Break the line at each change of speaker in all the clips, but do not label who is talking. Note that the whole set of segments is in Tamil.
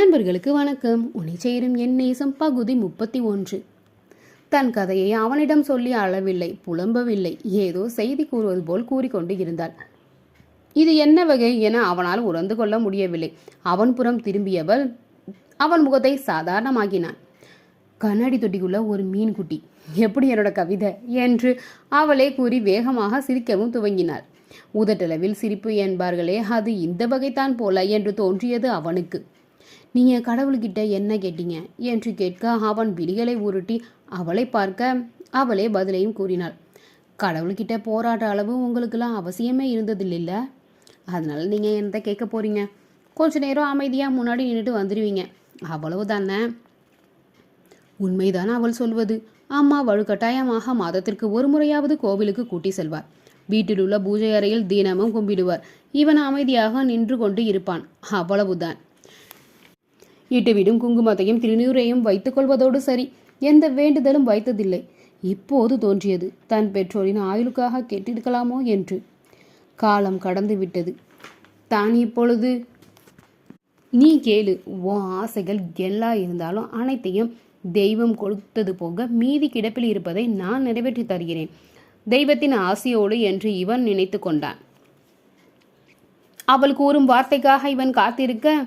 நண்பர்களுக்கு வணக்கம். உன்னை சேரும் என் நேசம் பகுதி முப்பத்தி ஒன்று. தன் கதையை அவனிடம் சொல்லி அளவில்லை புலம்பவில்லை. ஏதோ செய்தி கூறுவது போல் கூறிக்கொண்டு இருந்தாள். இது என்ன வகை என அவனால் உணர்ந்து கொள்ள முடியவில்லை. அவன் புறம் திரும்பியவள் அவன் முகத்தை சாதாரணமாக்கினான். கண்ணாடி தொட்டிக்குள்ள ஒரு மீன்குட்டி. எப்படி என்னோட கவிதை? என்று அவளே கூறி வேகமாக சிரிக்கவும் துவங்கினாள். உதட்டளவில் சிரிப்பு என்பார்களே அது இந்த வகைதான் போல என்று தோன்றியது அவனுக்கு. நீங்க கடவுள்கிட்ட என்ன கேட்டீங்க? என்று கேட்க அவன் விழிகளை உருட்டி அவளை பார்க்க அவளே பதிலையும் கூறினாள். கடவுள்கிட்ட போராட்ட அளவு உங்களுக்கெல்லாம் அவசியமே இருந்ததில்லைல்ல? அதனால நீங்கள் எந்த கேட்க போறீங்க? கொஞ்ச நேரம் அமைதியாக முன்னாடி நின்றுட்டு வந்துடுவீங்க அவ்வளவு தானே உண்மைதான் அவள் சொல்வது. அம்மா வலுக்கட்டாயமாக மாதத்திற்கு ஒரு முறையாவது கோவிலுக்கு கூட்டி செல்வார். வீட்டில் உள்ள பூஜை அறையில் தினமும் கும்பிடுவார். இவன் அமைதியாக நின்று கொண்டு இருப்பான். அவ்வளவுதான். இட்டுவிடும் குங்குமத்தையும் திருநீரையும் வைத்துக் கொள்வதோடு சரி. எந்த வேண்டுதலும் வைத்ததில்லை. இப்போது தோன்றியது. தன் பெற்றோரின் ஆயுளுக்காக கேட்டிருக்கலாமோ என்று. காலம் கடந்து விட்டது. தான் இப்பொழுது? நீ கேளு. உன் ஆசைகள் எல்லா இருந்தாலும் அனைத்தையும் தெய்வம் கொடுத்தது போக மீதி கிடப்பில் இருப்பதை நான் நிறைவேற்றி தருகிறேன். தெய்வத்தின் ஆசையோடு என்று இவன் நினைத்து கொண்டான். அவள் கூறும் வார்த்தைக்காக இவன் காத்திருக்க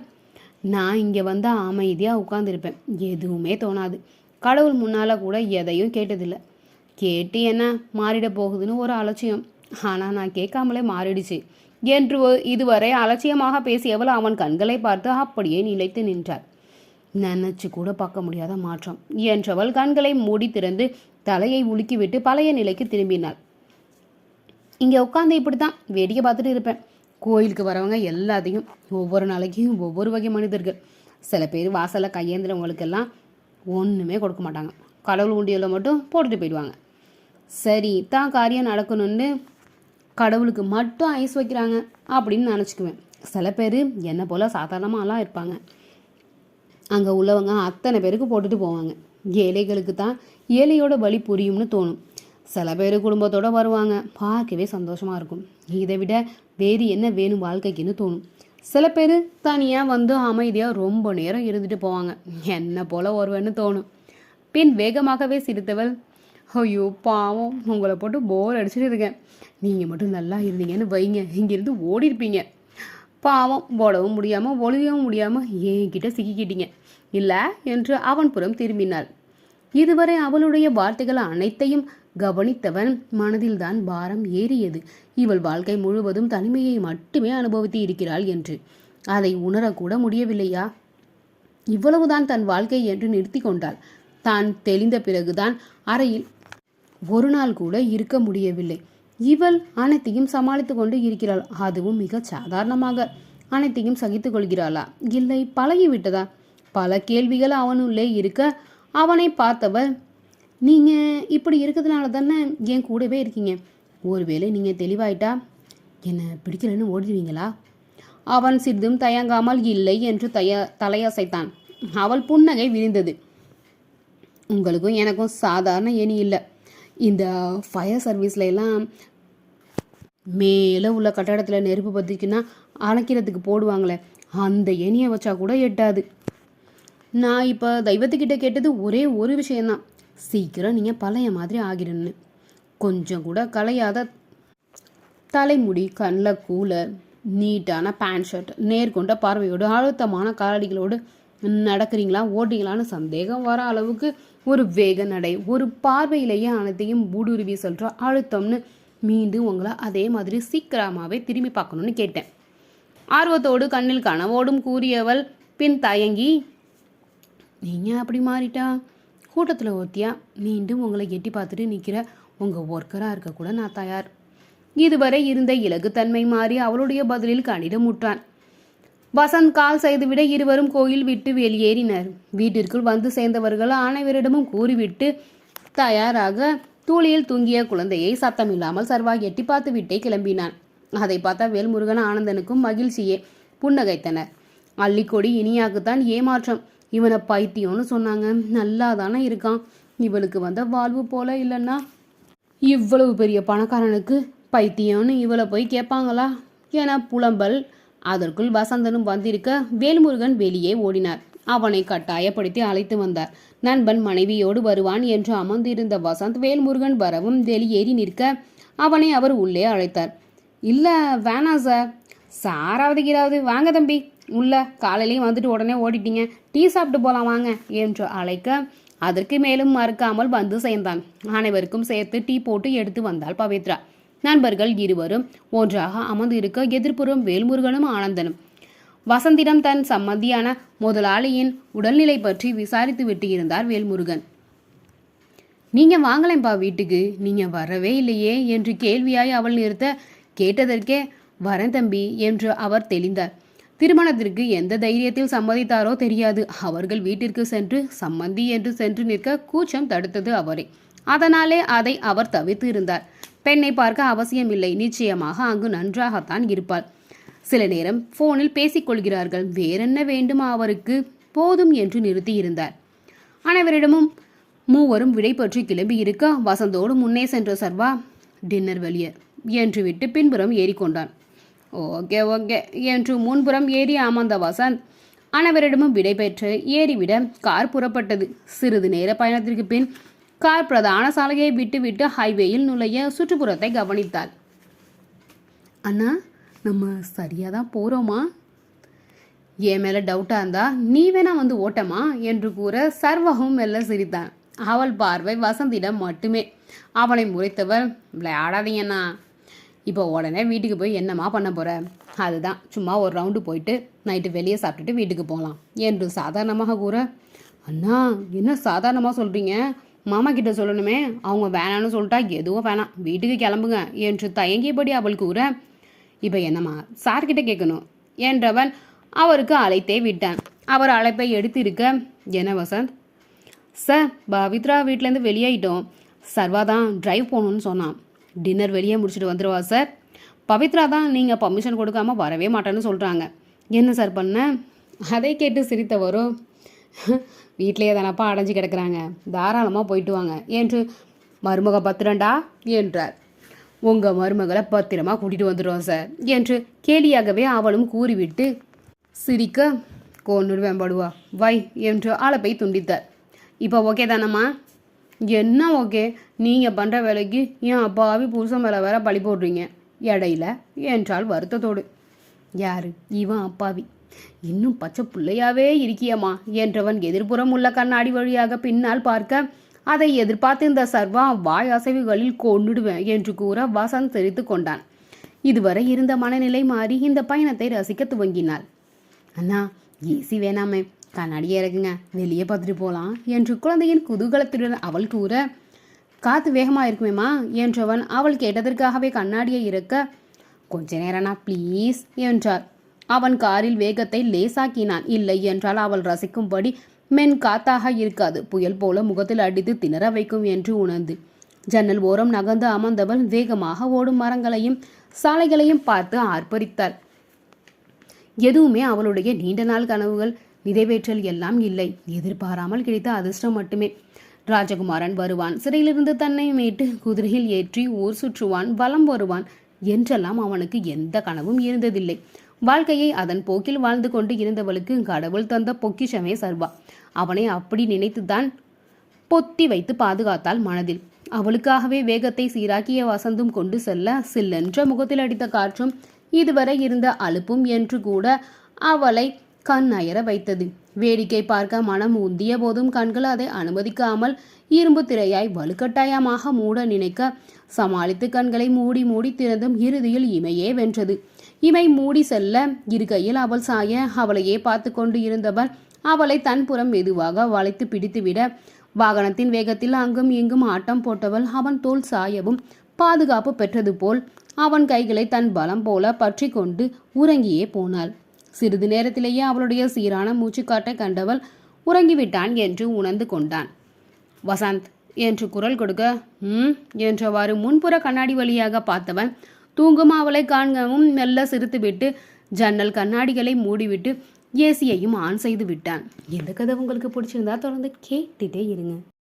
நான் இங்கே வந்து அமைதியாக உட்காந்துருப்பேன் எதுவுமே தோணாது. கடவுள் முன்னால் கூட எதையும் கேட்டதில்லை. கேட்டு என்ன மாறிட போகுதுன்னு ஒரு அலட்சியம். ஆனால் நான் கேட்காமலே மாறிடுச்சு. என்று இதுவரை அலட்சியமாக பேசியவள் அவன் கண்களை பார்த்து அப்படியே நிலைத்து நின்றாள். நினைச்சு கூட பார்க்க முடியாத மாற்றம். என்றவள் கண்களை மூடி திறந்து தலையை உலுக்கிவிட்டு பழைய நிலைக்கு திரும்பினாள். இங்கே உட்காந்து இப்படி தான் வேடிக்கை பார்த்துட்டு இருப்பேன். கோயிலுக்கு வரவங்க எல்லாத்தையும் ஒவ்வொரு நாளைக்கும் ஒவ்வொரு வகை மனிதர்கள். சில பேர் வாசலில் கையேந்திரவங்களுக்கெல்லாம் ஒன்றுமே கொடுக்க மாட்டாங்க. கடவுள் உண்டியலில் மட்டும் போட்டுட்டு போயிடுவாங்க. சரி தான் காரியம் நடக்கணும்னு கடவுளுக்கு மட்டும் ஐஸ் வைக்கிறாங்க அப்படின்னு நினச்சிக்குவேன். சில பேர் என்னை போல் சாதாரணமாகலாம் இருப்பாங்க. அங்கே உள்ளவங்க அத்தனை பேருக்கு போட்டுட்டு போவாங்க. ஏழைகளுக்கு தான் ஏழையோட வழி புரியும்னு தோணும். சில பேர் குடும்பத்தோட வருவாங்க. பார்க்கவே சந்தோஷமாக இருக்கும். இதை விட வேறு என்ன வேணும் வாழ்க்கைக்குன்னு தோணும்? சில பேர் தனியாக வந்து அமைதியாக ரொம்ப நேரம் இருந்துட்டு போவாங்க. என்ன போல ஒருவன்னு தோணும். பின் வேகமாகவே சிரித்தவள் ஐயோ பாவம் உங்களை போட்டு போர் அடிச்சுட்டு இருக்கேன். நீங்கள் மட்டும் நல்லா இருந்தீங்கன்னு வைங்க. இங்கேருந்து ஓடி இருப்பீங்க பாவம் ஓடவும் முடியாமல் ஒளியவும் முடியாமல் என்கிட்ட சிக்கிக்கிட்டீங்க. இல்லை என்று அவன் புறம் திரும்பினாள். இதுவரை அவளுடைய வார்த்தைகள் அனைத்தையும் கவனித்தவன் மனதில்தான் பாரம் ஏறியது. இவள் வாழ்க்கை முழுவதும் தனிமையை மட்டுமே அனுபவித்து இருக்கிறாள் என்று. அதை உணரக்கூட முடியவில்லையா? இவ்வளவுதான் தன் வாழ்க்கை என்று நிறுத்தி கொண்டாள். தான் தெளிந்த பிறகுதான் அறையில் ஒரு நாள் கூட இருக்க முடியவில்லை. இவள் அனைத்தையும் சமாளித்து கொண்டு இருக்கிறாள். அதுவும் மிக சாதாரணமாக. அனைத்தையும் சகித்துக் கொள்கிறாளா? இல்லை பழகிவிட்டதா? பல கேள்விகள் அவனுள்ளே இருக்க அவனை பார்த்தவள் நீங்கள் இப்படி இருக்கிறதுனால தானே என் கூடவே இருக்கீங்க. ஒருவேளை நீங்கள் தெளிவாயிட்டா என்னை பிடிக்கலன்னு ஓடிடுவீங்களா? அவன் சிறிதும் தயங்காமல் இல்லை என்று தய தலையசைத்தான். அவள் புன்னகை விரிந்தது. உங்களுக்கும் எனக்கும் சாதாரண ஏணி இல்லை. இந்த ஃபயர் சர்வீஸ்ல எல்லாம் மேலே உள்ள கட்டடத்தில் நெருப்பு பற்றிக்குன்னா அணைக்கிறதுக்கு போடுவாங்களே அந்த ஏணியை வச்சா கூட எட்டாது. நான் இப்போ தெய்வத்துக்கிட்ட கேட்டது ஒரே ஒரு விஷயந்தான் சீக்கிரம் நீங்கள் பழைய மாதிரி ஆகிடணும்னு கொஞ்சம் கூட கலையாத தலைமுடி கண்ணில் கூலர் நீட்டான பேண்ட் ஷர்ட் நேர்கொண்ட பார்வையோடு அழுத்தமான காலடிகளோடு நடக்கிறீங்களா? ஓட்டிங்களான்னு சந்தேகம் வர அளவுக்கு ஒரு வேக நடை ஒரு பார்வையிலேயே அனைத்தையும் ஊடுருவி சொல்கிற அழுத்தம்னு மீண்டும் உங்களை அதே மாதிரி சீக்கிரமாகவே திரும்பி பார்க்கணும்னு கேட்டேன். ஆர்வத்தோடு கண்ணில் கனவோடும் கூறியவள் பின் தயங்கி நீங்கள் அப்படி மாறிட்டா? கூட்டத்தில் ஒத்தியா மீண்டும் உங்களை எட்டி பார்த்துட்டு நிற்கிற உங்கள் ஒர்க்கராக இருக்க கூட நான் தயார். இதுவரை இருந்த இலகுத்தன்மை மாறி அவளுடைய பதிலில் கணிதமுற்றான் வசந்த் கால் செய்துவிட இருவரும் கோயில் விட்டு வெளியேறினர். வீட்டிற்குள் வந்து சேர்ந்தவர்கள் அனைவரிடமும் கூறிவிட்டு தயாராக. தூளியில் தூங்கிய குழந்தையை சத்தமில்லாமல் சர்வா எட்டி பார்த்து விட்டே கிளம்பினான். அதை பார்த்தா வேல்முருகன் ஆனந்தனுக்கும் மகிழ்ச்சியே புன்னகைத்தனர். அள்ளிக்கொடி இனியாக்குத்தான் ஏமாற்றம். இவனை பைத்தியம்னு சொன்னாங்க. நல்லா தானே இருக்கான். இவளுக்கு வந்த வாழ்வு போல இல்லைன்னா இவ்வளவு பெரிய பணக்காரனுக்கு பைத்தியம்னு இவளை போய் கேட்பாங்களா? என புலம்பல் அதற்குள் வசந்தனும் வந்திருக்க வேல்முருகன் வெளியே ஓடினார். அவனை கட்டாயப்படுத்தி அழைத்து வந்தார். நண்பன் மனைவியோடு வருவான் என்று அமர்ந்திருந்த வசந்த் வேல்முருகன் வரவும் வெளியேறி நிற்க அவனை அவர் உள்ளே அழைத்தார். இல்ல வேணாம் சார். சாராவது கீராவது வாங்க தம்பி. உள்ள காலையிலையும் வந்துட்டு உடனே ஓடிட்டீங்க. டீ சாப்பிட்டு போகலாம் வாங்க என்று அழைக்க அதற்கு மேலும் மறுக்காமல் வந்து சேர்ந்தான். அனைவருக்கும் சேர்த்து டீ போட்டு எடுத்து வந்தாள் பவித்ரா. நண்பர்கள் இருவரும் ஒன்றாக அமர்ந்து இருக்க எதிர்ப்புறம் வேல்முருகனும் ஆனந்தனும். வசந்திடம் தன் சம்மந்தியான முதலாளியின் உடல்நிலை பற்றி விசாரித்து விட்டு இருந்தார் வேல்முருகன். நீங்க வாங்கலேன்பா வீட்டுக்கு. நீங்க வரவே இல்லையே என்று கேள்வியாய் அவள் நிறுத்த கேட்டதற்கே வரேன் தம்பி என்று அவர் தெளிந்தார். திருமணத்திற்கு எந்த தைரியத்தில் சம்மதித்தாரோ தெரியாது. அவர்கள் வீட்டிற்கு சென்று சம்மந்தி என்று சென்று நிற்க கூச்சம் தடுத்தது அவரை. அதனாலே அதை அவர் தவிர்த்து இருந்தார். பெண்ணை பார்க்க அவசியமில்லை. நிச்சயமாக அங்கு நன்றாகத்தான் இருப்பாள். சில நேரம் போனில் பேசிக்கொள்கிறார்கள் வேறென்ன வேண்டுமா அவருக்கு? போதும் என்று நிறுத்தியிருந்தார் அனைவரிடமும் மூவரும் விடை பற்றி கிளம்பி இருக்க வசந்தோடு முன்னே சென்ற சர்வா டின்னர் வெளியே என்று விட்டு பின்புறம் ஏறிக்கொண்டான். Okay okay. என்று முன்புறம் ஏறி அமர்ந்த வசந்த் அனைவரிடமும் விடைபெற்று ஏறிவிட கார் புறப்பட்டது. சிறிது நேர பயணத்திற்கு பின் கார் பிரதான சாலையை விட்டுவிட்டு ஹைவேயில் நுழைய சுற்றுப்புறத்தை கவனித்தாள். அண்ணா நம்ம சரியாக தான் போகிறோமா என் மேலே டவுட்டாக இருந்தா நீ வேணா வந்து ஓட்டமா? என்று கூற சர்வகம் மெல்ல சிரித்தான். அவள் பார்வை வசந்திடம் மட்டுமே. அவனை முறைத்தவர் விளையாடாதீங்கண்ணா இப்போ உடனே வீட்டுக்கு போய் என்னம்மா பண்ண போகிற அதுதான். சும்மா ஒரு ரவுண்டு போயிட்டு நைட்டு வெளியே சாப்பிட்டுட்டு வீட்டுக்கு போகலாம் என்று சாதாரணமாக கூற அண்ணா என்ன சாதாரணமாக சொல்கிறீங்க மாமா கிட்ட சொல்லணுமே. அவங்க வேணான்னு சொல்லிட்டா எதுவும் வேணாம். வீட்டுக்கு கிளம்புங்க என்று தயங்கியபடி அவள் கூற இப்போ என்னம்மா? சார்கிட்ட கேட்கணும் என்றவன் அவருக்கு அழைத்தே விட்டான். அவர் அழைப்பை எடுத்திருக்க என்ன வசந்த்? சார் பவித்ரா வீட்டிலேருந்து வெளியாயிட்டோம் சர்வா தான் டிரைவ் போகணுன்னு சொன்னான். டின்னர் வெளியே முடிச்சுட்டு வந்துடுவா சார் பவித்ரா தான் நீங்கள் பர்மிஷன் கொடுக்காம வரவே மாட்டேன்னு சொல்கிறாங்க என்ன சார் பண்ண? அதை கேட்டு சிரித்தவரோ வீட்டிலேயே தானப்பா அடைஞ்சு கிடக்கிறாங்க. தாராளமாக போயிட்டு வாங்க. என்று மருமக பத்திரண்டா? என்றார். உங்கள் மருமகளை பத்திரமா கூட்டிகிட்டு வந்துடுவோம் சார் என்று கேலியாகவே அவளும் கூறிவிட்டு சிரிக்க கோனூர் வேம்படுவா வை என்று அழைப்பை துண்டித்தார். இப்போ ஓகே தானம்மா? என்ன ஓகே? நீங்கள் பண்ணுற வேலைக்கு என் அப்பாவி புருஷன் மேலே வேற பழி போடுறீங்க. இடையில என்றால் வருத்தத்தோடு. யாரு? இவன் அப்பாவி. இன்னும் பச்சை பிள்ளையாவே இருக்கியம்மா என்றவன் எதிர்ப்புறம் உள்ள கண்ணாடி வழியாக பின்னால் பார்க்க அதை எதிர்பார்த்து இந்த சர்வா வாய் அசைவுகளில் கொண்டுடுவேன் என்று கூற வசந்த் சிரித்து கொண்டான். இதுவரை இருந்த மனநிலை மாறி இந்த பயணத்தை ரசிக்க துவங்கினாள். அண்ணா ஏசி வேணாமே. கண்ணாடியே இறக்குங்க வெளியே பார்த்துட்டு போகலாம் என்று குழந்தையின் குதூகலத்துடன் அவள் கூற காத்து வேகமாக இருக்குமேம்மா என்றவன் அவள் கேட்டதற்காகவே கண்ணாடியை இறக்க கொஞ்ச நேரம்னா ப்ளீஸ் என்றார் அவன் காரில் வேகத்தை லேசாக்கினான். இல்லை என்றால் அவள் ரசிக்கும்படி மென் காத்தாக இருக்காது. புயல் போல முகத்தில் அடித்து திணற வைக்கும் என்று உணர்ந்து ஜன்னல் ஓரம் நகர்ந்து அமர்ந்தவள் வேகமாக ஓடும் மரங்களையும் சாலைகளையும் பார்த்து ஆர்ப்பரித்தாள். எதுவுமே அவளுடைய நீண்ட நாள் கனவுகள் நிறைவேற்றல் எல்லாம் இல்லை. எதிர்பாராமல் கிடைத்த அதிர்ஷ்டம் மட்டுமே. ராஜகுமாரன் வருவான். சிறையிலிருந்து தன்னை மீட்டு குதிரையில் ஏற்றி ஊர் சுற்றுவான் வலம் வருவான் என்றெல்லாம் அவனுக்கு எந்த கனவும் இருந்ததில்லை. வாழ்க்கையை அதன் போக்கில் வாழ்ந்து கொண்டு இருந்தவளுக்கு கடவுள் தந்த பொக்கிஷமே சர்வா. அவனை அப்படி நினைத்துதான் பொத்தி வைத்து பாதுகாத்தாள் மனதில். அவளுக்காகவே வேகத்தை சீராக்கிய வசந்தும் கொண்டு செல்ல சில்லென்ற முகத்தில் அடித்த காற்றும் இதுவரை இருந்த அலுப்பும் என்று கூட அவளை கண் அயர வைத்தது. வேடிக்கை பார்க்க மனம் உந்திய போதும் கண்கள் அதை அனுமதிக்காமல் இரும்பு திரையாய் வலுக்கட்டாயமாக மூட நினைக்க சமாளித்து கண்களை மூடி மூடி திறந்தும் இறுதியில் இமையே வென்றது. இமை மூடி செல்ல இருக்கையில் அவள் சாய அவளையே பார்த்து கொண்டு இருந்தவர் அவளை தன்புறம் மெதுவாக வளைத்து பிடித்துவிட வாகனத்தின் வேகத்தில் அங்கும் இங்கும் ஆட்டம் போட்டவள் அவன் தோல் சாயவும் பாதுகாப்பு பெற்றது போல் அவன் கைகளை தன் பலம் போல பற்றி கொண்டு உறங்கியே போனாள். சிறிது நேரத்திலேயே அவளுடைய சீரான மூச்சுக்காட்டை கண்டவள் உறங்கிவிட்டான் என்று உணர்ந்து கொண்டான். வசந்த் என்று குரல் கொடுக்க ம் என்றவாறு முன்புற கண்ணாடி வழியாக பார்த்தவன் தூங்கும் அவளை காண்கவும் மெல்ல சிரித்துவிட்டு ஜன்னல் கண்ணாடிகளை மூடிவிட்டு ஏசியையும் ஆன் செய்து விட்டான். இந்த கதை உங்களுக்கு பிடிச்சிருந்தா தொடர்ந்து கேட்டுட்டே இருங்க.